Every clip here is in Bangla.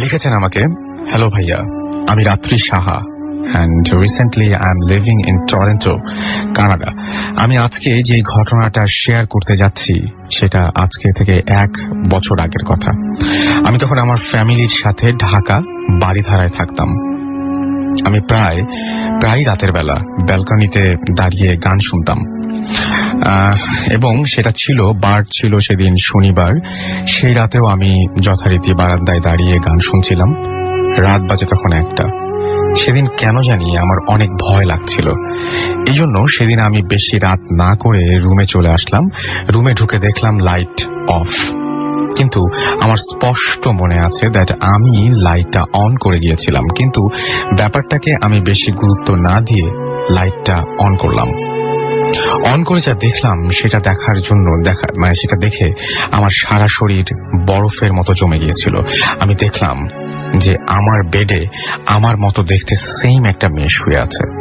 লিখেছেন আমাকে হ্যালো ভাইয়া, আমি Ratri Saha and recently I am living in Toronto Canada আমি আজকে যে ঘটনাটা শেয়ার করতে যাচ্ছি, সেটা আজকে থেকে এক বছর আগের কথা। আমি তখন আমার ফ্যামিলির সাথে ঢাকা বাড়িধারায় থাকতাম। আমি প্রায় প্রায় রাতের বেলা ব্যালকনিতে দাঁড়িয়ে গান শুনতাম। এবং সেটা ছিল, বার ছিল সেদিন শনিবার, সেই রাতেও আমি যথারীতি বারান্দায় দাঁড়িয়ে গান শুনছিলাম। রাত বাজে তখন একটা। সেদিন কেন জানি আমার অনেক ভয় লাগছিল। এই জন্য সেদিন আমি বেশি রাত না করে রুমে চলে আসলাম। রুমে ঢুকে দেখলাম লাইট অফ। কিন্তু আমার স্পষ্ট মনে আছে দ্যাট আমি লাইটটা অন করে গিয়েছিলাম কিন্তু ব্যাপারটাকে আমি বেশি গুরুত্ব না দিয়ে লাইটটা অন করলাম। অন করে যা দেখলাম, সেটা দেখার জন্য দেখা মানে সেটা দেখে আমার সারা শরীর বরফের মতো জমে গিয়েছিল। আমি দেখলাম যে আমার বেডে আমার মতো দেখতে সেম একটা মেয়ে শুয়ে আছে।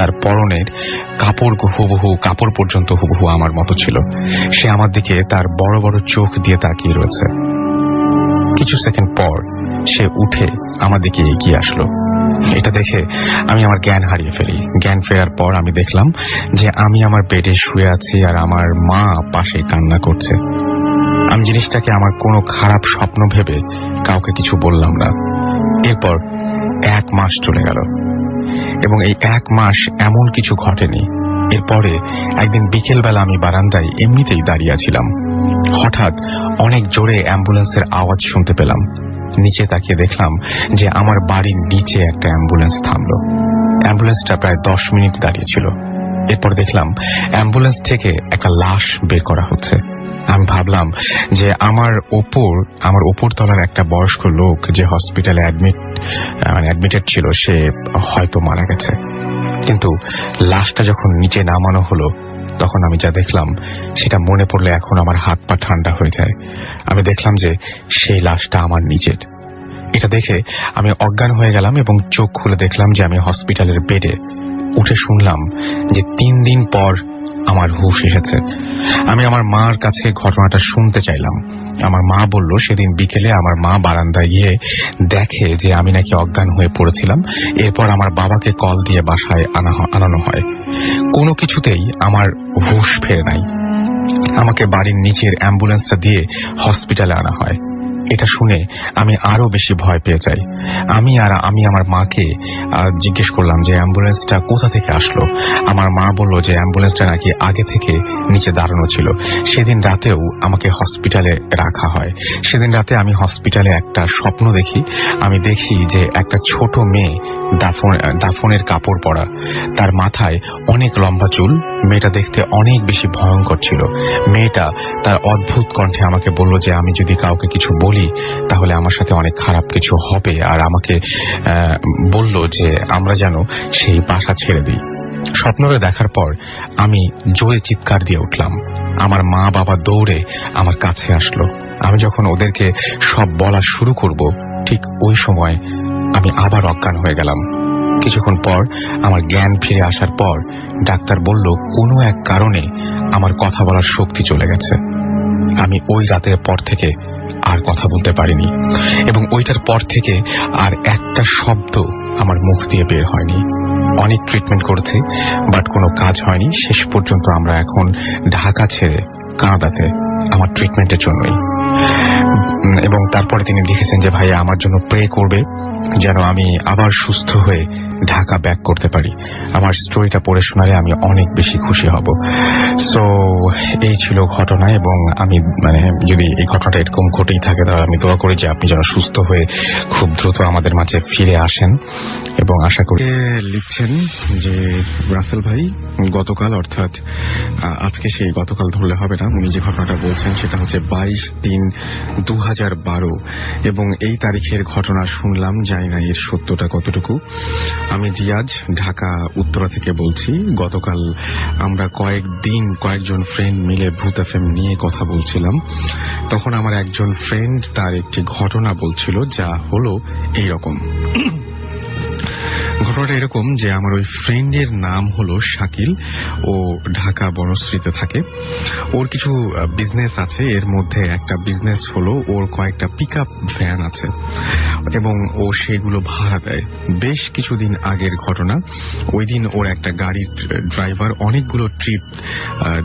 তার পরনের কাপড় হুবহু, কাপড় পর্যন্ত হুবহু আমার মতো ছিল। সে আমার দিকে তার বড় বড় চোখ দিয়ে তাকিয়ে রয়েছে। কিছু সেকেন্ড পর সে উঠে আমার দিকে এগিয়ে আসলো। এটা দেখে আমি আমার জ্ঞান হারিয়ে ফেলি। জ্ঞান ফেরার পর আমি দেখলাম যে আমি আমার বেডে শুয়ে আছি আর আমার মা পাশে কান্না করছে। আমি জিনিসটাকে আমার কোনো খারাপ স্বপ্ন ভেবে কাউকে কিছু বললাম না। এরপর এক মাস চলে গেল। এবং এই এক মাস এমন কিছু ঘটেনি। এরপরে একদিন বিকেলবেলা আমি বারান্দায় এমনিতেই দাঁড়িয়ে আছিলাম হঠাৎ অনেক জোরে অ্যাম্বুলেন্সের আওয়াজ শুনতে পেলাম। নিচে তাকিয়ে দেখলাম যে আমার বাড়ির নিচে একটা অ্যাম্বুলেন্স থামলো। অ্যাম্বুলেন্সটা প্রায় দশ মিনিট দাঁড়িয়েছিল এরপর দেখলাম অ্যাম্বুলেন্স থেকে একটা লাশ বের করা হচ্ছে। আমি ভাবলাম যে আমার ওপর আমার ওপর তলার একটা বয়স্ক লোক যে হসপিটালে অ্যাডমিট মানে অ্যাডমিটেড ছিল, সে হয়তো মারা গেছে। কিন্তু লাশটা যখন নিচে নামানো হলো, তখন আমি যা দেখলাম, সেটা মনে পড়লে এখন আমার হাত পা ঠান্ডা হয়ে যায়। আমি দেখলাম যে সেই লাশটা আমার নিজের। এটা দেখে আমি অজ্ঞান হয়ে গেলাম এবং চোখ খুলে দেখলাম যে আমি হসপিটালের বেডে উঠে শুনলাম যে তিন দিন পর আমার হুশ এসেছে। আমি আমার মার কাছে ঘটনাটা শুনতে চাইলাম। আমার মা বলল, সেদিন বিকেলে আমার মা বারান্দায় গিয়ে দেখে যে আমি নাকি অজ্ঞান হয়ে পড়েছিলাম। এরপর আমার বাবাকে কল দিয়ে বাসায় আনা আনানো হয়। কোনো কিছুতেই আমার হুশ ফেরে নাই। আমাকে বাড়ির নিচের অ্যাম্বুলেন্সটা দিয়ে হসপিটালে আনা হয়। এটা শুনে আমি আরও বেশি ভয় পেয়ে যাই। আমি আর আমি আমার মাকে জিজ্ঞেস করলাম যে, অ্যাম্বুলেন্সটা কোথা থেকে আসলো? আমার মা বলল যে, অ্যাম্বুলেন্সটা নাকি আগে থেকে নিচে দাঁড়ানো ছিল। সেদিন রাতেও আমাকে হসপিটালে রাখা হয়। সেদিন রাতে আমি হসপিটালে একটা স্বপ্ন দেখি। আমি দেখি যে, একটা ছোট মেয়ে দাফন, দাফনের কাপড় পরা। তার মাথায় অনেক লম্বা চুল। মেয়েটা দেখতে অনেক বেশি ভয়ঙ্কর ছিল। মেয়েটা তার অদ্ভুত কণ্ঠে আমাকে বলল যে, আমি যদি কাউকে কিছু বলি তাহলে আমার সাথে অনেক খারাপ কিছু হবে। আর আমাকে বলল যে আমরা যেন সেই বাসা ছেড়ে দিই। স্বপ্নটা দেখার পর আমি জোরে চিৎকার দিয়ে উঠলাম। আমার মা বাবা দৌড়ে আমার কাছে আসলো। আমি যখন ওদেরকে সব বলা শুরু করব, ঠিক ওই সময় আমি আবার অজ্ঞান হয়ে গেলাম। কিছুক্ষণ পর আমার জ্ঞান ফিরে আসার পর ডাক্তার বলল, কোনো এক কারণে আমার কথা বলার শক্তি চলে গেছে। আমি ওই রাতের পর থেকে আর কথা বলতে পারিনি। এবং ওইটার পর থেকে আর একটা শব্দ আমার মুখ দিয়ে বের হয়নি। অনেক ট্রিটমেন্ট করেছি বাট কোনো কাজ হয়নি। শেষ পর্যন্ত আমরা এখন ঢাকা ছেড়ে কানাডাতে আমার ট্রিটমেন্টের জন্যই। এবং তারপরে তিনি লিখেছেন যে, ভাইয়া, আমার জন্য প্রে করবে যেন আমি আবার সুস্থ হয়ে ঢাকা ব্যাক করতে পারি। আমার স্টোরিটা পড়ে শোনালে আমি অনেক বেশি খুশি হব। সো এই ছিল ঘটনা এবং আমি মানে যদি এই ঘটনাটা এরকম ঘটেই থাকে, তাহলে আমি দোয়া করি যে, আপনি যেন সুস্থ হয়ে খুব দ্রুত আমাদের মাঝে ফিরে আসেন এবং আশা করি লিখছেন যে, রাসেল ভাই, গতকাল অর্থাৎ আজকে সেই গতকাল ধরলে হবে না। উনি যে ঘটনাটা বলছেন, সেটা হচ্ছে বাইশ তিন দু হাজার বারো। এবং এই তারিখের ঘটনা শুনলাম, জানি না এর সত্যটা কতটুকু। আমি জিয়াজ ঢাকা, উত্তরা থেকে বলছি। গতকাল আমরা কয়েকদিন কয়েকজন ফ্রেন্ড মিলে ভূত এফএম নিয়ে কথা বলছিলাম। তখন আমার একজন ফ্রেন্ড তার একটি ঘটনা বলছিল, যা হলো এই রকম ঘটনাটা এরকম যে আমার ওই ফ্রেন্ডের নাম হলো শাকিল। ও ঢাকা বনশ্রীতে থাকে। ওর কিছু বিজনেস আছে। এর মধ্যে একটা বিজনেস হলো, ওর কয়েকটা পিক ভ্যান আছে। এবং ও সেগুলো ভাড়া দেয়। বেশ কিছুদিন আগের ঘটনা। ওই দিন ওর একটা গাড়ির ড্রাইভার অনেকগুলো ট্রিপ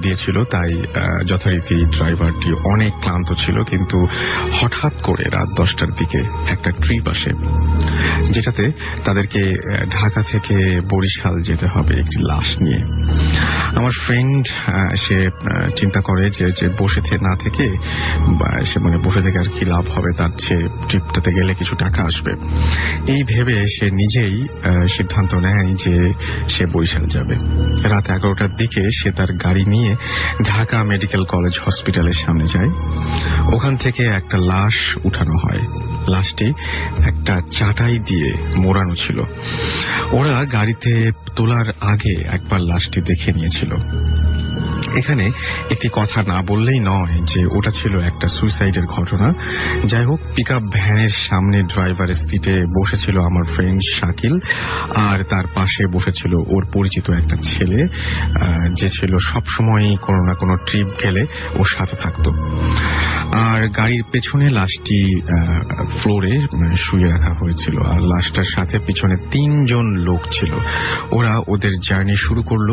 দিয়েছিল। তাই যথারীতি ড্রাইভারটি অনেক ক্লান্ত ছিল। কিন্তু হঠাৎ করে রাত দশটার দিকে একটা ট্রিপ আসে। যেটাতে তাদেরকে ঢাকা থেকে বরিশাল যেতে হবে একটি লাশ নিয়ে। আমার ফ্রেন্ড সে চিন্তা করে যে যে বসে থে- না থেকে সে মানে বসে থেকে আর কি লাভ হবে তার চেয়ে ট্রিপটাতে গেলে কিছু টাকা আসবে। এই ভেবে সে নিজেই সিদ্ধান্ত নেয় যে সে বরিশাল যাবে। রাত এগারোটার দিকে সে তার গাড়ি নিয়ে ঢাকা মেডিকেল কলেজ হসপিটালের সামনে যায়। ওখান থেকে একটা লাশ উঠানো হয়। লাশটি একটা চাটাই দিয়ে মোড়ানো ছিল। ওরা গাড়িতে তোলার আগে একবার লাশটি দেখে নিয়েছিল। এখানে একটি কথা না বললেই নয় যে ওটা ছিল একটা সুইসাইডের ঘটনা। যাই হোক পিক ভ্যানের সামনে ড্রাইভারের সিটে বসেছিল আমার ফ্রেন্ড শাকিল, আর তার পাশে বসেছিল ওর পরিচিত একটা ছেলে যে ছিল সবসময় কোনো না কোনো ট্রিপ গেলে ওর সাথে থাকতো। আর গাড়ির পেছনে লাশটি ফ্লোরে শুয়ে রাখা হয়েছিল। আর লাশটার সাথে পিছনে তিনজন লোক ছিল। ওরা ওদের জার্নি শুরু করল।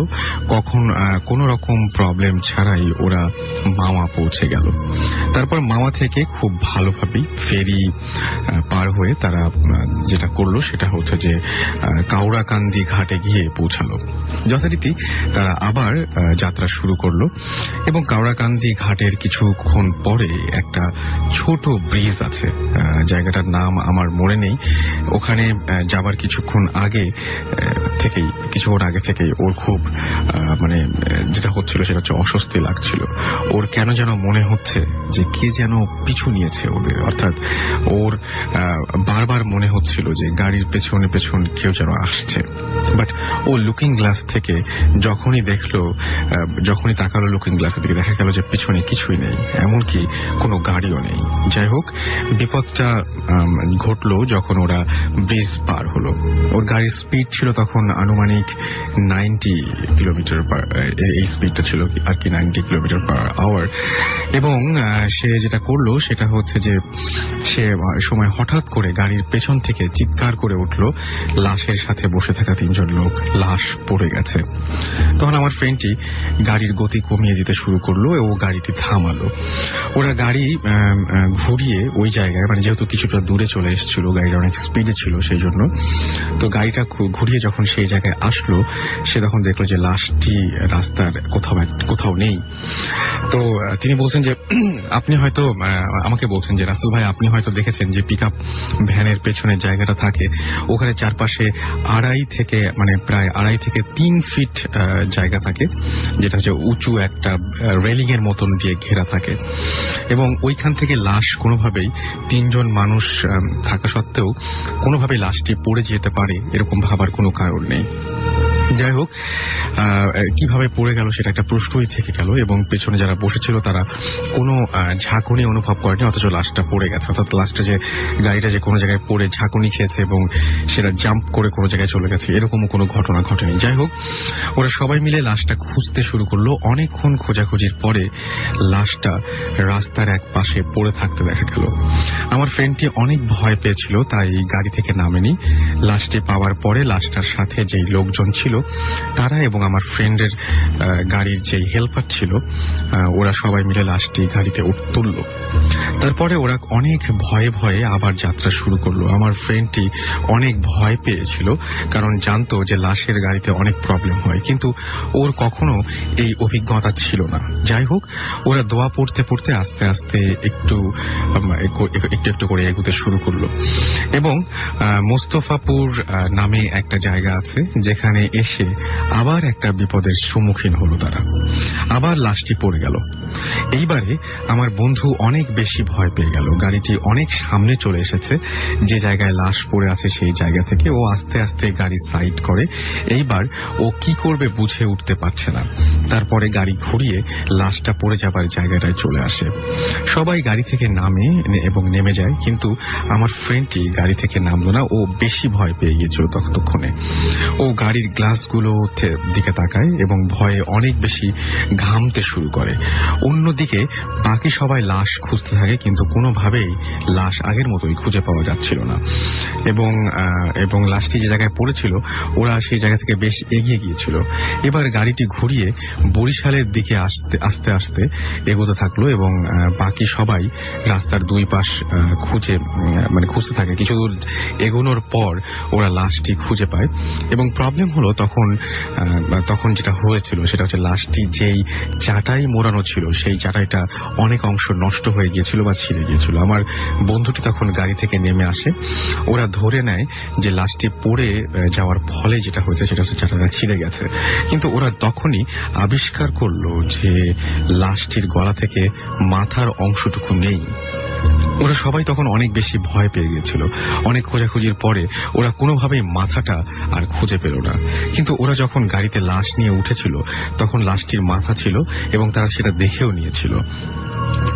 কখন কোনো রকম প্রবলেম ছাড়াই ওরা মাওয়া পৌঁছে গেল। তারপর মাওয়া থেকে খুব ভালোভাবেই ফেরি পার হয়ে তারা যেটা করল সেটা হচ্ছে যে কাউরাকান্দি ঘাটে গিয়ে পৌঁছালো। যথারীতি তারা আবার যাত্রা শুরু করল এবং কাউরাকান্দি ঘাটের কিছুক্ষণ পরে একটা ছোট ব্রিজ আছে। জায়গাটার নাম আমার মনে নেই। ওখানে যাবার কিছুক্ষণ আগে থেকেই, কিছুক্ষণ আগে থেকেই ওর খুব মানে যেটা হচ্ছিল সেটা হচ্ছে অস্বস্তি লাগছিল। ওর কেন যেন মনে হচ্ছে যে কে যেন পিছু নিয়েছে ওদের। অর্থাৎ ওর বারবার মনে হচ্ছিল যে গাড়ির পেছনে পেছন কেউ যেন আসছে। বাট ও লুকিং গ্লাস থেকে যখনই দেখল যখনই তাকালো লুকিং গ্লাসের দিকে, দেখা গেল যে পিছনে কিছুই নেই। এমনকি কোনো গাড়িও নেই। যাই হোক, বিপদটা ঘটলো যখন ওরা ব্রিজ পার হলো। ওর গাড়ির স্পিড ছিল তখন আনুমানিক নাইনটি কিলোমিটার এই স্পিডটা ছিল আর কি নাইনটি কিলোমিটার পার আওয়ার এবং সে যেটা করল, সেটা হচ্ছে যে, সে সময় হঠাৎ করে গাড়ির পেছন থেকে চিৎকার করে উঠল। লাশের সাথে বসে থাকা তিনজন লোক, লাশ পড়ে গেছে। তখন আমার ফ্রেন্ডটি গাড়ির গতি কমিয়ে দিতে শুরু করল ও গাড়িটি থামালো। ওরা গাড়ি ঘুরিয়ে ওই জায়গায় মানে যেহেতু কিছুটা দূরে চলে এসেছিল, গাড়িটা অনেক স্পিডে ছিল সেই জন্য, তো গাড়িটা ঘুরিয়ে যখন সেই জায়গায় আসলো, সে তখন দেখল যে লাশটি রাস্তার কোথাও নেই। তো তিনি বলছেন যে, আপনি হয়তো আমাকে বলছেন যে, রাসুল ভাই, আপনি হয়তো দেখেছেন যে পিক ভ্যানের পেছনে জায়গাটা থাকে। ওখানে চারপাশে আড়াই থেকে মানে প্রায় আড়াই থেকে তিন ফিট জায়গা থাকে, যেটা হচ্ছে উঁচু একটা রেলিং এর মতন দিয়ে ঘেরা থাকে। এবং ওইখান থেকে লাশ কোনোভাবেই তিনজন মানুষ থাকা সত্ত্বেও কোনোভাবেই লাশটি পড়ে যেতে পারে, এরকম ভাবার কোনো কারণ নেই। যাই হোক কীভাবে পড়ে গেল সেটা একটা প্রশ্নই থেকে গেল এবং পেছনে যারা বসেছিল তারা কোনো ঝাঁকুনি অনুভব করেনি, অথচ লাশটা পড়ে গেছে। অর্থাৎ লাশটা যে গাড়িটা যে কোনো জায়গায় পড়ে ঝাঁকুনি খেয়েছে এবং সেটা জাম্প করে কোনো জায়গায় চলে গেছে, এরকমও কোনো ঘটনা ঘটেনি। যাই হোক, ওরা সবাই মিলে লাশটা খুঁজতে শুরু করল। অনেকক্ষণ খোঁজাখুঁজির পরে লাশটা রাস্তার এক পাশে পড়ে থাকতে দেখা গেল। আমার ফ্রেন্ডটি অনেক ভয় পেয়েছিল, তাই গাড়ি থেকে নামেনি। লাশটি পাওয়ার পরে লাশটার সাথে যেই লোকজন ছিল তারা এবং আমার ফ্রেন্ডের গাড়ির যে হেল্পার ছিল ওরা সবাই মিলে লাশটি গাড়িতে তুললো। তারপরে ওরা অনেক ভয়ে ভয়ে আবার যাত্রা শুরু করল। আমার ফ্রেন্ডটি অনেক ভয় পেয়েছিল, কারণ জানতো যে লাশের গাড়িতে অনেক প্রবলেম হয়। কিন্তু ওর কখনো এই অভিজ্ঞতা ছিল না। যাই হোক, ওরা দোয়া পড়তে পড়তে আস্তে আস্তে একটু একটু একটু করে এগুতে শুরু করল। এবং মোস্তফাপুর নামে একটা জায়গা আছে, যেখানে এসে শেষে আবার একটা বিপদের সম্মুখীন হলো তারা। আবার লাশটি পড়ে গেল। এইবারে আমার বন্ধু অনেক বেশি ভয় পেয়ে গেল। গাড়িটি অনেক সামনে চলে এসেছে। যে জায়গায় লাশ পড়ে আছে সেই জায়গা থেকে ও আস্তে আস্তে গাড়ি সাইড করে। এইবার ও কি করবে বুঝে উঠতে পারছে না। তারপরে গাড়ি ঘুরিয়ে লাশটা পড়ে যাবার জায়গাটায় চলে আসে। সবাই গাড়ি থেকে নামে এবং নেমে যায়, কিন্তু আমার ফ্রেন্ডটি গাড়ি থেকে নামলো না। ও বেশি ভয় পেয়ে গিয়েছিল ততক্ষণে। ও গাড়ির গ্লাসগুলো দিকে তাকায় এবং ভয়ে অনেক বেশি ঘামতে শুরু করে। অন্যদিকে বাকি সবাই লাশ খুঁজতে থাকে, কিন্তু কোনোভাবেই লাশ আগের মতোই খুঁজে পাওয়া যাচ্ছিল না। এবং এবং লাশটি যে জায়গায় পড়েছিল, ওরা সেই জায়গা থেকে বেশ এগিয়ে গিয়েছিল। এবার গাড়িটি ঘুরিয়ে বরিশালের দিকে আসতে, আস্তে আস্তে এগোতে থাকল এবং বাকি সবাই রাস্তার দুই পাশ খুঁজে মানে খুঁজতে থাকে। কিছু দূর এগোনোর পর ওরা লাশটি খুঁজে পায়। এবং প্রবলেম হলো তখন তখন যেটা হয়েছিল সেটা হচ্ছে লাশটি যেই চাটাই মোড়ানো ছিল, সেই চাটাইটা অনেক অংশ নষ্ট হয়ে গিয়েছিল বা ছিঁড়ে গিয়েছিল। আমার বন্ধুটি তখন গাড়ি থেকে নেমে আসে। ওরা ধরে নেয় যে লাশটি পড়ে যাওয়ার ফলে যেটা হয়েছে সেটা হচ্ছে চাটাটা ছিঁড়ে গেছে। কিন্তু ওরা তখনই আবিষ্কার করল যে লাশটির গলা থেকে মাথার অংশটুকু নেই। ওরা সবাই তখন অনেক বেশি ভয় পেয়ে গিয়েছিল। অনেক খোঁজাখুঁজির পরে ওরা কোনোভাবেই মাথাটা আর খুঁজে পেল না। কিন্তু ওরা যখন গাড়িতে লাশ নিয়ে উঠেছিল, তখন লাশটির মাথা ছিল এবং তারা সেটা দেখেও নিয়েছিল।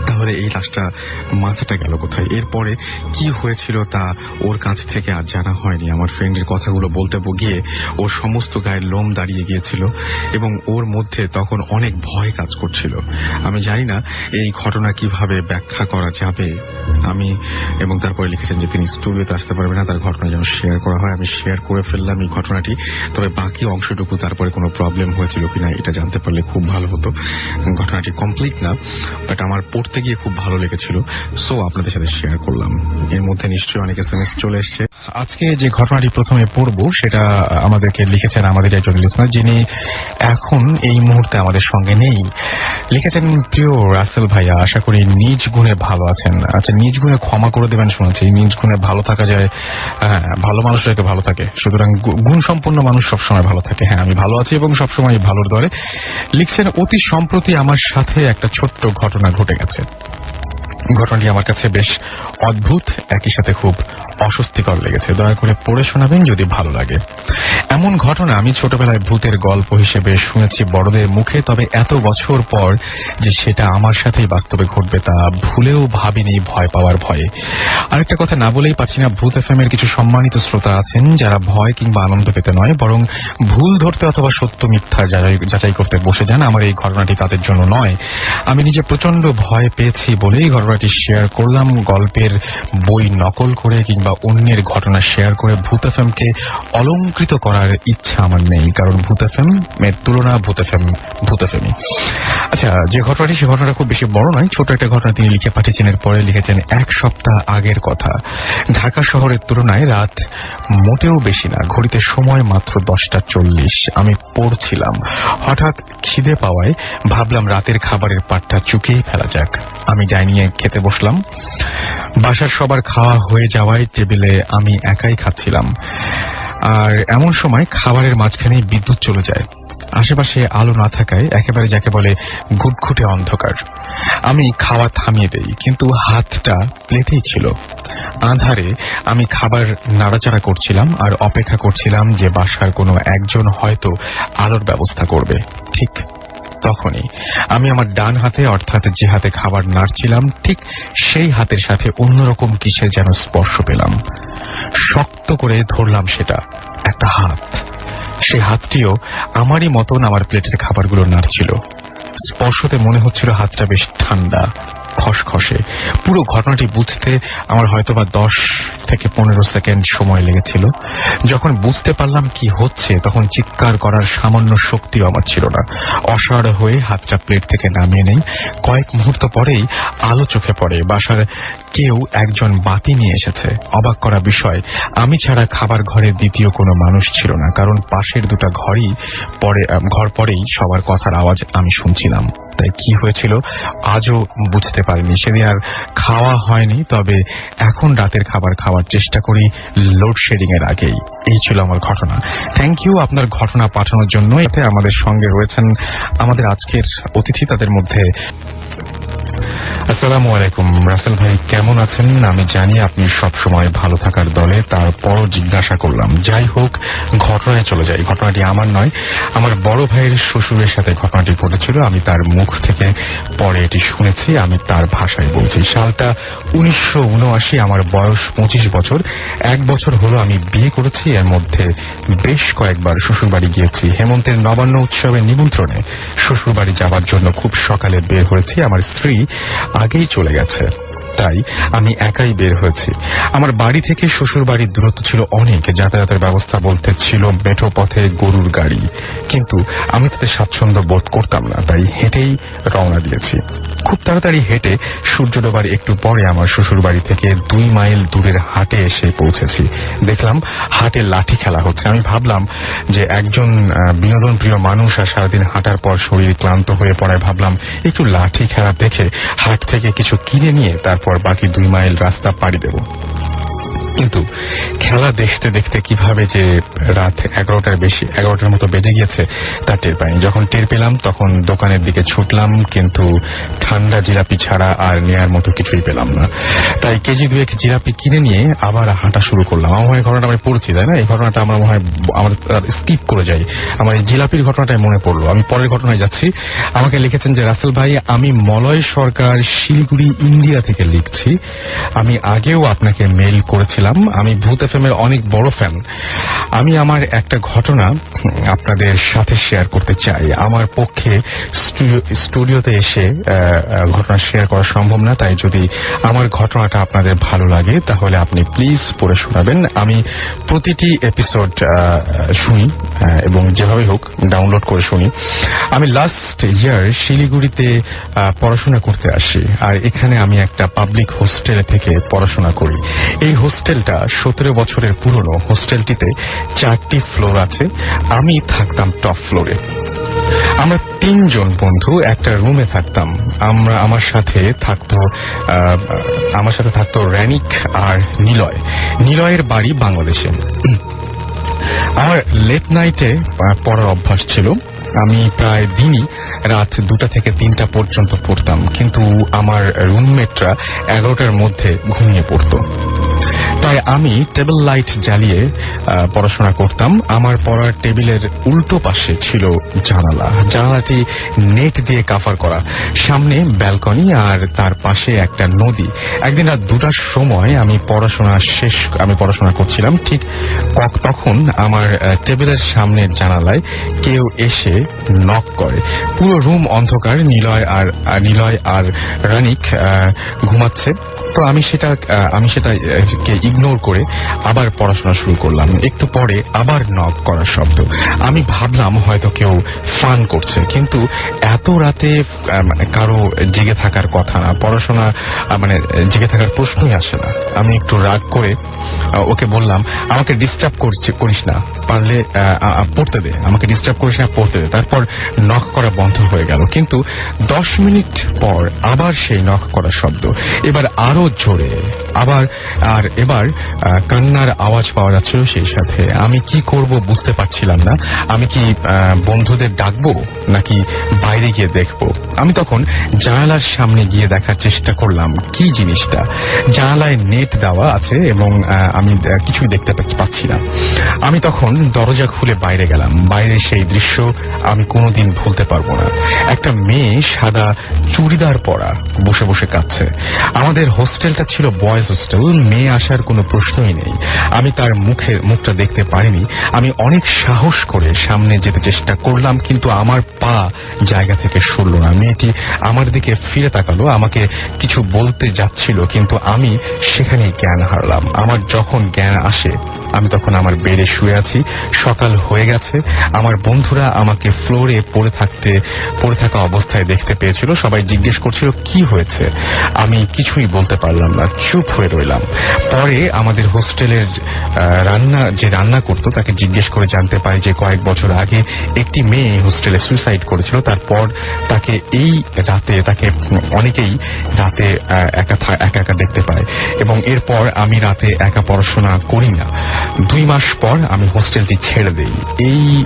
তাহলে এই লাশটা মাথাটা গেল কোথায়? এরপরে কি হয়েছিল তা ওর কাছ থেকে আর জানা হয়নি। আমার ফ্রেন্ডের কথাগুলো বলতে গিয়ে ওর সমস্ত গায়ের লোম দাঁড়িয়ে গিয়েছিল এবং ওর মধ্যে তখন অনেক ভয় কাজ করছিল। আমি জানি না এই ঘটনা কীভাবে ব্যাখ্যা করা যাবে। আমি এবং তারপরে লিখেছেন যে তিনি স্টুডিওতে আসতে পারবেন না, তার ঘটনা যেন শেয়ার করা হয়। আমি শেয়ার করে ফেললাম এই ঘটনাটি, তবে বাকি অংশটুকু তারপরে কোনো প্রবলেম হয়েছিল কিনা এটা জানতে পারলে খুব ভালো হতো। ঘটনাটি কমপ্লিট না বাট আমার পড়তে গিয়ে খুব ভালো লেগেছিল। সো আপনাদের সাথে শেয়ার করলাম। এর মধ্যে নিশ্চয়ই অনেক এস চলে এসছে। আজকে যে ঘটনাটি প্রথমে পড়ব, সেটা আমাদেরকে লিখেছেন আমাদের একজন লিসনার যিনি এখন এই মুহূর্তে আমাদের সঙ্গে নেই। লিখেছেন, প্রিয় রাসেল ভাইয়া, আশা করি নিজ গুণে ভালো আছেন। আচ্ছা নিজ গুণে ক্ষমা করে দেবেন শুনেছি। নিজ গুণে ভালো থাকা যায় হ্যাঁ ভালো মানুষরাই তো ভালো থাকে। সুতরাং গুণ সম্পন্ন মানুষ সবসময় ভালো থাকে। হ্যাঁ আমি ভালো আছি এবং সবসময় ভালোর দলে। লিখছেন, অতি সম্প্রতি আমার সাথে একটা ছোট্ট ঘটনা ঘটে গেছে। ঘটনাটি আমার কাছে বেশ অদ্ভুত, একই সাথে খুব অস্বস্তিকর লেগেছে। দয়া করে পড়ে শোনাবেন যদি ভালো লাগে। এমন ঘটনা আমি ছোটবেলায় ভূতের গল্প হিসেবে শুনেছি বড়দের মুখে, তবে এত বছর পর যে সেটা আমার সাথেই বাস্তবে ঘটবে তা ভুলেও ভাবিনি ভয় পাওয়ার ভয়ে। আরেকটা কথা না বলেই পাচ্ছি না, ভূত এফ এর কিছু সম্মানিত শ্রোতা আছেন যারা ভয় কিংবা আনন্দ পেতে নয়, বরং ভুল ধরতে অথবা সত্য মিথ্যা যাচাই- করতে বসে যান। আমার এই ঘটনাটি তাদের জন্য নয়। আমি নিজে প্রচণ্ড ভয় পেয়েছি বলেই ঘটনাটি শেয়ার করলাম, গল্পের বই নকল করে কিংবা অন্যের ঘটনা শেয়ার করে ভূত এফএম কে অলঙ্কৃত করার ইচ্ছা আমার নেই, কারণ ভূত এফএম এর তুলনা ভূত এফএম ভূত এফএমই আচ্ছা যে ঘটনাটি, সে ঘটনাটা খুব বেশি বড় নয়, ছোট একটা ঘটনা তিনি লিখে পাঠিয়েছেন এর পরে লিখেছেন এক সপ্তাহ আগের কথা। ঢাকা শহরের তুলনায় রাত মোটেও বেশি না, ঘড়িতে সময় মাত্র দশটা চল্লিশ। আমি পড়ছিলাম। হঠাৎ খিদে পাওয়ায় ভাবলাম রাতের খাবারের পাটটা চুকিয়ে ফেলা যাক। আমি ডাইনিংয়ে খেতে বসলাম। বাসার সবার খাওয়া হয়ে যাওয়ায় টেবিলে আমি একাই খাচ্ছিলাম। আর এমন সময় খাবারের মাঝখানেই বিদ্যুৎ চলে যায়। আশেপাশে আলো না থাকায় একেবারে যাকে বলে ঘুটঘুটে অন্ধকার। আমি খাওয়া থামিয়ে দেই, কিন্তু হাতটা প্লেটেই ছিল। আধারে আমি খাবার নাড়াচাড়া করছিলাম আর অপেক্ষা করছিলাম যে বাসার কোনো একজন হয়তো আলোর ব্যবস্থা করবে। ঠিক তখনই। আমি আমার ডান হাতে, অর্থাৎ যে হাতে খাবার নাড়ছিলাম, ঠিক সেই হাতের সাথে অন্যরকম কিসের যেন স্পর্শ পেলাম। শক্ত করে ধরলাম সেটা, একটা হাত। সেই হাতটিও আমারই মতন আমার প্লেটের খাবারগুলো নাড়ছিল। স্পর্শতে মনে হচ্ছিল হাতটা বেশ ঠান্ডা। খসখসে। পুরো ঘটনাটি বুঝতে আমার হয়তোবা দশ থেকে পনেরো সেকেন্ড সময় লেগেছিল। যখন বুঝতে পারলাম কি হচ্ছে, তখন চিৎকার করার সামান্য শক্তিও আমার ছিল না। অসাড় হয়ে হাতটা প্লেট থেকে নামিয়ে নেই। কয়েক মুহূর্ত পরেই আলো চোখে পড়ে। বাসার কেউ একজন বাতি নিয়ে এসেছে। অবাক করা বিষয়, আমি ছাড়া খাবার ঘরে দ্বিতীয় কোনো মানুষ ছিল না। কারণ পাশের দুটা ঘরই পরে, ঘর পরেই সবার কথার আওয়াজ আমি শুনছিলাম। তাই কি হয়েছিল আজও বুঝতে পারিনি। সেদিন আর খাওয়া হয়নি, তবে এখন রাতের খাবার খাওয়ার চেষ্টা করি লোডশেডিং এর আগেই। এই ছিল আমার ঘটনা। থ্যাংক ইউ আপনার ঘটনা পাঠানোর জন্য এতে আমাদের সঙ্গে রয়েছেন আমাদের আজকের অতিথি, তাদের মধ্যে আসসালামু আলাইকুম রাসেল ভাই, কেমন আছেন? আমি জানি আপনি সব সময় ভালো থাকার দলে, তারপরও জিজ্ঞাসা করলাম। যাই হোক, ঘটনায় চলে যাই। ঘটনাটি আমার নয়, আমার বড় ভাইয়ের শ্বশুরের সাথে ঘটনাটি ঘটেছিল। আমি তার মুখ থেকে পরে এটি শুনেছি, আমি তার ভাষায় বলছি। সালটা উনিশশো উনআশি, আমার বয়স পঁচিশ বছর। এক বছর হলো আমি বিয়ে করেছি, এর মধ্যে বেশ কয়েকবার শ্বশুরবাড়ি গিয়েছি। হেমন্তের নবান্ন উৎসবের নিমন্ত্রণে শ্বশুরবাড়ি যাবার জন্য খুব সকালে বের হয়েছি। আমার স্ত্রী আগেই চলে গেছে। তাই আমি একাই বের হয়েছি। আমার বাড়ি থেকে শ্বশুর বাড়ির দূরত্ব ছিল অনেক, যাতায়াতের ব্যবস্থা বলতে ছিল মেঠো পথে গরুর গাড়ি। কিন্তু আমি তাতে স্বাচ্ছন্দ্য বোধ করতাম না, তাই হেঁটেই রওনা দিয়েছি। খুব তাড়াতাড়ি হেঁটে সূর্য ডোবার একটু পরে আমার শ্বশুর বাড়ি থেকে দুই মাইল দূরের হাটে এসে পৌঁছেছি। দেখলাম হাটে লাঠি খেলা হচ্ছে। আমি ভাবলাম যে একজন বিনোদন প্রিয় মানুষ আর সারাদিন হাঁটার পর শরীর ক্লান্ত হয়ে পড়ায় ভাবলাম, একটু লাঠি খেলা দেখে হাট থেকে কিছু কিনে নিয়ে তারপর বাকি দুই মাইল রাস্তা পাড়ি দেব। কিন্তু খেলা দেখতে দেখতে কীভাবে যে রাত এগারোটার বেশি, এগারোটার মতো বেজে গিয়েছে, তা টের পাইনি। যখন টের পেলাম, তখন দোকানের দিকে ছুটলাম, কিন্তু ঠান্ডা জিলাপি ছাড়া আর নেয়ার মতো কিছুই পেলাম না। তাই কেজি দুয়েক জিলাপি কিনে নিয়ে আবার হাঁটা শুরু করলাম। আমার মনে হয় ঘটনাটা আমি পড়ছি, তাই না? এই ঘটনাটা আমার মনে হয় আমার স্কিপ করে যাই। আমার এই জিলাপির ঘটনাটাই মনে পড়ল। আমি পরের ঘটনায় যাচ্ছি। আমাকে লিখেছেন যে, রাসেল ভাই, আমি মলয় সরকার শিলিগুড়ি, ইন্ডিয়া থেকে লিখছি। আমি আগেও আপনাকে মেইল করেছিলাম আমি ভূত এফ এর অনেক বড় ফ্যান আমি আমার একটা ঘটনা আপনাদের সাথে শেয়ার করতে চাই। আমার পক্ষে স্টুডিওতে এসে ঘটনা শেয়ার করা সম্ভব না, তাই যদি আমার ঘটনাটা আপনাদের ভালো লাগে, তাহলে আপনি প্লিজ পড়ে শোনাবেন। আমি প্রতিটি এপিসোড শুনি এবং যেভাবে হোক ডাউনলোড করে শুনি। আমি লাস্ট ইয়ার শিলিগুড়িতে পড়াশোনা করতে আসি, আর এখানে আমি একটা পাবলিক হোস্টেলে থেকে পড়াশোনা করি। এই হোস্টেলটা সতেরো বছরের পুরনো। হোস্টেলটিতে চারটি ফ্লোর আছে। আমি থাকতাম টপ ফ্লোরে। আমরা তিনজন বন্ধু, একটা রুমে থাকতাম। আমরা, আমার সাথে থাকতো আমার সাথে থাকতো র্যানিক আর নিলয়। নিলয়ের বাড়ি বাংলাদেশে। আমার লেট নাইটে পড়ার অভ্যাস ছিল। আমি প্রায় দিনই রাত দুটা থেকে তিনটা পর্যন্ত পড়তাম। কিন্তু আমার রুমমেটরা এগারোটার মধ্যে ঘুমিয়ে পড়তো। তাই আমি টেবিল লাইট জ্বালিয়ে পড়াশোনা করতাম। আমার পড়ার টেবিলের উল্টো পাশে ছিল জানালা। জানালাটি নেট দিয়ে কাভার করা। সামনে ব্যালকনি আর তার পাশে একটা নদী। একদিন রাত দুটার সময় আমি পড়াশোনা শেষ, আমি পড়াশোনা করছিলাম। ঠিক তখন আমার টেবিলের সামনের জানালায় কেউ এসে নক করে। পুরো রুম অন্ধকার, নিলয় আর আর নিলয় আর রানিক ঘুমাচ্ছে। তো আমি সেটা আমি সেটা ইগনোর করে আবার পড়াশোনা শুরু করলাম। একটু পরে আবার নক করার শব্দ। আমি ভাবলাম হয়তো কেউ ফান করছে, কিন্তু এত রাতে মানে কারও জেগে থাকার কথা না, পড়াশোনা মানে জেগে থাকার প্রশ্নই আসে না। আমি একটু রাগ করে ওকে বললাম, আমাকে ডিস্টার্ব করছে, করিস না, পারলে পড়তে দে, আমাকে ডিস্টার্ব করিস না, পড়তে দে। তারপর নখ করা বন্ধ হয়ে গেল। কিন্তু দশ মিনিট পর আবার সেই নখ করার শব্দ। এবার আরও জোরে, আবার, আর এবার আহ, কান্নার আওয়াজ পাওয়া যাচ্ছিল সেই সাথে। আমি কি করব বুঝতে পারছিলাম না। আমি কি বন্ধুদের ডাকবো নাকি বাইরে গিয়ে দেখব? আমি তখন জানালার সামনে গিয়ে দেখার চেষ্টা করলাম। কি জিনিসটা? জানালায় নেট দেওয়া আছে এবং আমি কিছুই দেখতে পাচ্ছি না। আমি তখন দরজা খুলে বাইরে গেলাম। বাইরে সেই দৃশ্য আমি কোনোদিন ভুলতে পারব না। একটা মেয়ে সাদা চুড়িদার পরা বসে বসে কাঁদছে। আমাদের হোস্টেলটা ছিল বয়েজ হোস্টেল। মেয়ে আসার কোনো প্রশ্নই নেই। আমি তার মুখে, মুখটা দেখতে পারিনি। আমি অনেক সাহস করে সামনে যেতে চেষ্টা করলাম, কিন্তু আমার পা জায়গা থেকে সরল না। মেয়েটি আমার দিকে ফিরে তাকালো, আমাকে কিছু বলতে যাচ্ছিল, কিন্তু আমি সেখানেই জ্ঞান হারলাম। আমার যখন জ্ঞান আসে আমি তখন আমার বেডে শুয়ে আছি। সকাল হয়ে গেছে। আমার বন্ধুরা আমাকে ফ্লোরে পড়ে থাকতে, পড়ে থাকা অবস্থায় দেখতে পেয়েছিল। সবাই জিজ্ঞেস করছিল, কি হয়েছে? আমি কিছুই বলতে পারলাম না। চুপ হয়ে রইলাম। পরে আমাদের হোস্টেলের রান্না, যে রান্না করতো, তাকে জিজ্ঞেস করে জানতে পারি যে কয়েক বছর আগে একটি মেয়ে হোস্টেলে সুইসাইড করেছিল। তারপর তাকে এই রাতে, তাকে অনেকেই রাতে একা একা একা দেখতে পায়। এবং এরপর আমি রাতে একা পড়াশোনা করি না। দুই মাস পর আমি হোস্টেলটি ছেড়ে দেই। এই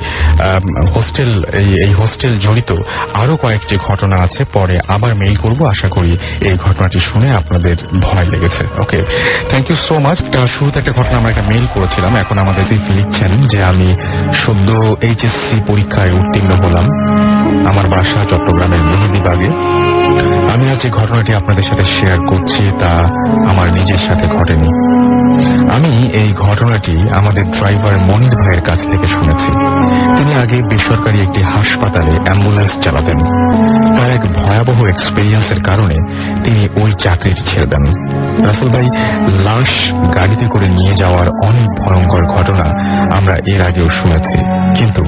হোস্টেল এই হোস্টেল জড়িত আরও কয়েকটি ঘটনা আছে, পরে আবার মেইল করব। আশা করি এই ঘটনাটি শুনে আপনাদের ভয় লেগেছে। Okay thank you so much শুরুতে একটা ঘটনা আমরা একটা মেইল করেছিলাম। এখন আমাদের লিখছেন যে আমি সদ্য এইচএসসি পরীক্ষায় উত্তীর্ণ হলাম। আমার বাসা চট্টগ্রামের মেহেদিবাগে। আমি আজ যে ঘটনাটি আপনাদের সাথে শেয়ার করছি, তা আমার নিজের সাথে ঘটেনি। আমি এই ঘটনাটি আমাদের ড্রাইভার মনির ভাইয়ের কাছ থেকে শুনেছি। তিনি আগে বেসরকারি একটি হাসপাতালে অ্যাম্বুলেন্স চালাতেন। তার এক ভয়াবহ এক্সপেরিয়েন্সের কারণে তিনি ওই চাকরিটি ছেড়ে দেন। রাসেল ভাই, লাশ গাড়িতে করে নিয়ে যাওয়ার অনেক ভয়ঙ্কর ঘটনা আমরা এর আগেও শুনেছি। কিন্তু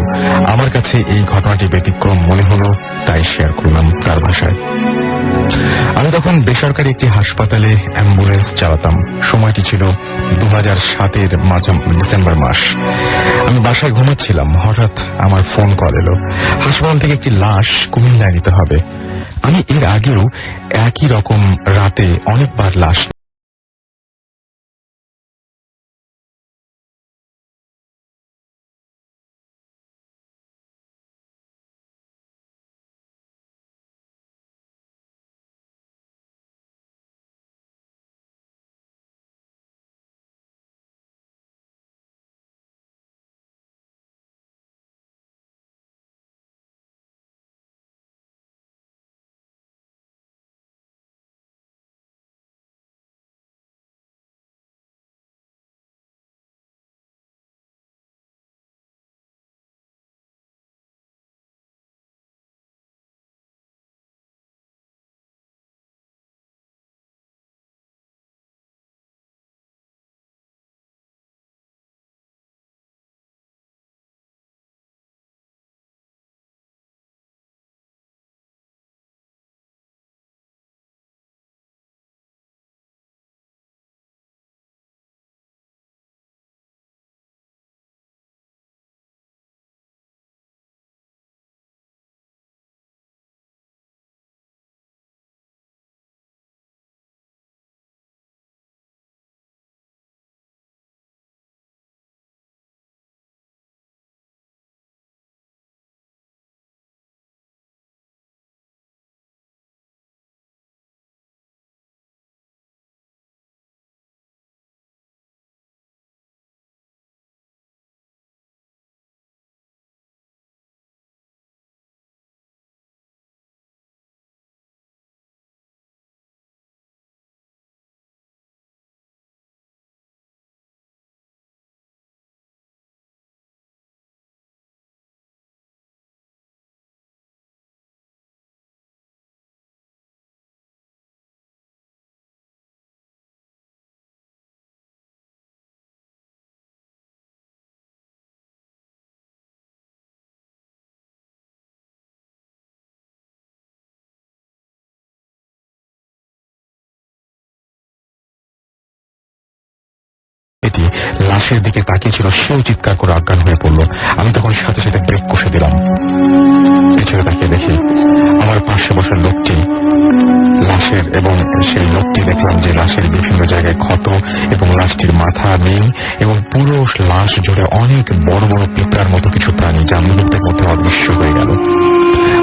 আমার কাছে এই ঘটনাটি ব্যতিক্রম মনে হলো, তাই শেয়ার করলাম তার ভাষায়। আমি তখন বেসরকারি একটি হাসপাতালে অ্যাম্বুলেন্স চালাতাম। সময়টি ছিল দু হাজার সাতের ডিসেম্বর মাস। আমি বাসায় ঘুমাচ্ছিলাম। হঠাৎ আমার ফোন কল এলো। হাসপাতাল থেকে একটি লাশ কুমিল্লায় নিতে হবে। আমি এর আগেও একই রকম রাতে অনেকবার লাশ লাশের দিকে তাকিয়েছিল সেও চিৎকার করে অজ্ঞান হয়ে পড়ল। আমি তখন সাথে সাথে ব্রেক কষে দিলাম। পেছনে তাকিয়ে দেখি, আমার পাশে বসার লোকটি, লাশের এবং সেই লোকটি দেখলাম যে লাশের বিভিন্ন জায়গায় ক্ষত এবং লাশটির মাথা নেই এবং পুরো লাশ জুড়ে অনেক বড় বড় পিঁপড়ার মতো কিছু প্রাণী, যা মুহূর্তের মধ্যে অদৃশ্য হয়ে গেল।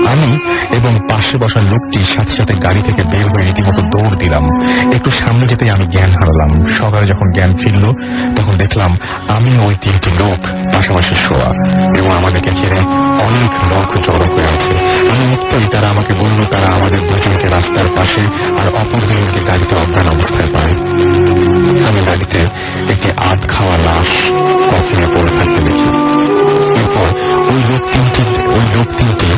আমি এবং পাশে বসা লোকটি সাথে সাথে গাড়ি থেকে বের হয়ে রীতিমতো দৌড় দিলাম। একটু সামনে যেতেই আমি জ্ঞান হারালাম। সকালে যখন জ্ঞান ফিরল, তখন দেখলাম আমি ওই তিনটি লোক, পাশাপাশি শোয়া। এবং আমাদেরকে ঘিরে অনেক লোক জড়ো হয়ে আছে। আমি মুক্তই, তারা আমাকে বলল, তারা আমাদের দুজনকে রাস্তার পাশে আর অপর দুজনকে গাড়িতে অজ্ঞান অবস্থায় পায় আমি গাড়িতে একটি আধ খাওয়া লাশ কফিনে পড়ে থাকতে দেখি। পর ওই লোক তিনটি ওই লোক তিনটি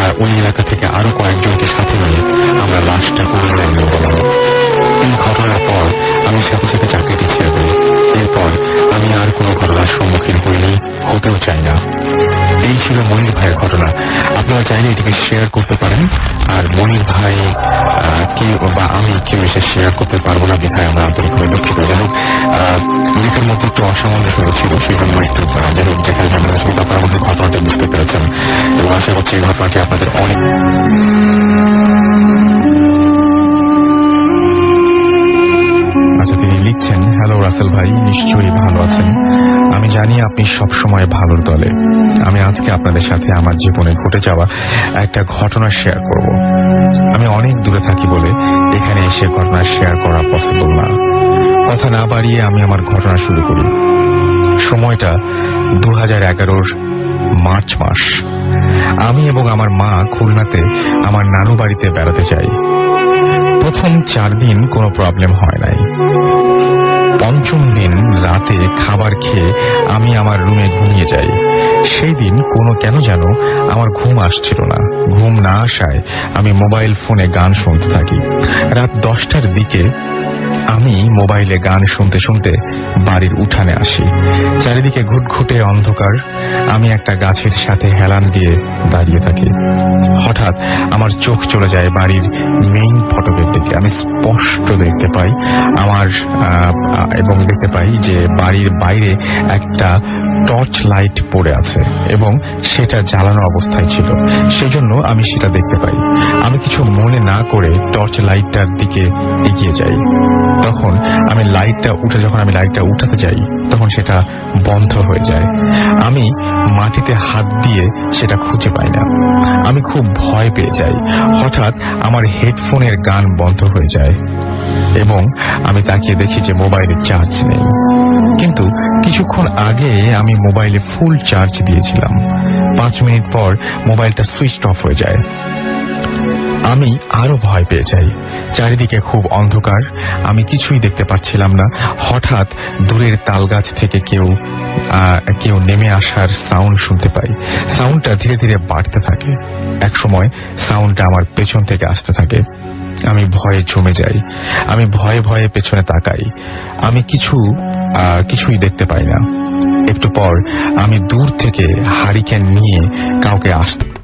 আর ওই এলাকা থেকে আরও কয়েকজনকে সাথে নিয়ে আমরা লাশটা কুমিল্লায় নিয়ে গেলাম। এই ঘটনার পর আমি সাথে সাথে চাকরিটি ছেড়ে দিই এরপর আমি আর কোনো ঘটনার সম্মুখীন হইনি, হতেও চাই না। এই ছিল মনির ভাইয়ের ঘটনা। আপনারা চাইলে এটিকে শেয়ার করতে পারেন। আর মনির ভাই কেউ বা আমি কেউ এসে শেয়ার করতে পারব না বিধায় আমরা আন্তরিকভাবে দুঃখিত। যাই লেখার মধ্যে একটু অসামঞ্জস্য ছিল, সেই জন্য একটু হোক, যেখানে ঝামেলা ছিল আপনারা আমাদের ঘটনাটা বুঝতে পেরেছেন। এবং আশা করছি এই ঘটনাটি আপনাদের অনেক আচ্ছা তিনি লিখছেন হ্যালো রাসেল ভাই, নিশ্চয়ই ভালো আছেন। আমি জানি আপনি সব সময় ভালোর দলে। আমি আজকে আপনাদের সাথে আমার জীবনে ঘটে যাওয়া একটা ঘটনা শেয়ার করব। আমি অনেক দূরে থাকি বলে এখানে এসে ঘটনা শেয়ার করা পসিবল না। কথা না বাড়িয়ে আমি আমার ঘটনা শুরু করি। সময়টা দু হাজার এগারোর মার্চ মাস। আমি এবং আমার মা খুলনাতে আমার নানু বাড়িতে বেড়াতে যাই। প্রথম চার দিন কোনো প্রবলেম হয় নাই। পঞ্চম দিন রাতে খাবার খেয়ে আমি আমার রুমে ঘুমিয়ে যাই। সেই দিন কোনো কেন যেন আমার ঘুম আসছিল না। ঘুম না আসায় আমি মোবাইল ফোনে গান শুনতে থাকি। রাত দশটার দিকে আমি মোবাইলে গান শুনতে শুনতে বাড়ির উঠানে আসি। চারিদিকে ঘুটঘুটে অন্ধকার। আমি একটা গাছের সাথে হেলান দিয়ে দাঁড়িয়ে থাকি। হঠাৎ আমার চোখ চলে যায় বাড়ির মেইন ফটকের দিকে। আমি স্পষ্ট দেখতে পাই আমার এবং দেখতে পাই যে বাড়ির বাইরে একটা টর্চ লাইট পড়ে আছে এবং সেটা জ্বালানো অবস্থায় ছিল। সেজন্য আমি সেটা দেখতে পাই। আমি কিছু মনে না করে টর্চ লাইটটার দিকে এগিয়ে যাই। তখন আমি লাইটটা উঠে, যখন আমি লাইটটা উঠাতে যাই, তখন সেটা বন্ধ হয়ে যায়। আমি মাটিতে হাত দিয়ে সেটা খুঁজে পাই না। আমি খুব ভয় পেয়ে যাই। হঠাৎ আমার হেডফোনের গান বন্ধ হয়ে যায় এবং আমি তাকিয়ে দেখি যে মোবাইলে চার্জ নেই। কিন্তু কিছুক্ষণ আগে আমি মোবাইলে ফুল চার্জ দিয়েছিলাম। পাঁচ মিনিট পর মোবাইলটা সুইচ অফ হয়ে যায়। আমি আরও ভয় পেয়ে যাই। চারিদিকে খুব অন্ধকার। আমি কিছুই দেখতে পাচ্ছিলাম না। হঠাৎ দূরের তালগাছ থেকে কেউ কেউ নেমে আসার সাউন্ড শুনতে পাই। সাউন্ডটা ধীরে ধীরে বাড়তে থাকে। এক সময় সাউন্ডটা আমার পেছন থেকে আসতে থাকে। আমি ভয়ে জমে যাই। আমি ভয়ে ভয়ে পেছনে তাকাই। আমি কিছু কিছুই দেখতে পাই না। একটু পর আমি দূর থেকে হারিকেন নিয়ে কাউকে আসতে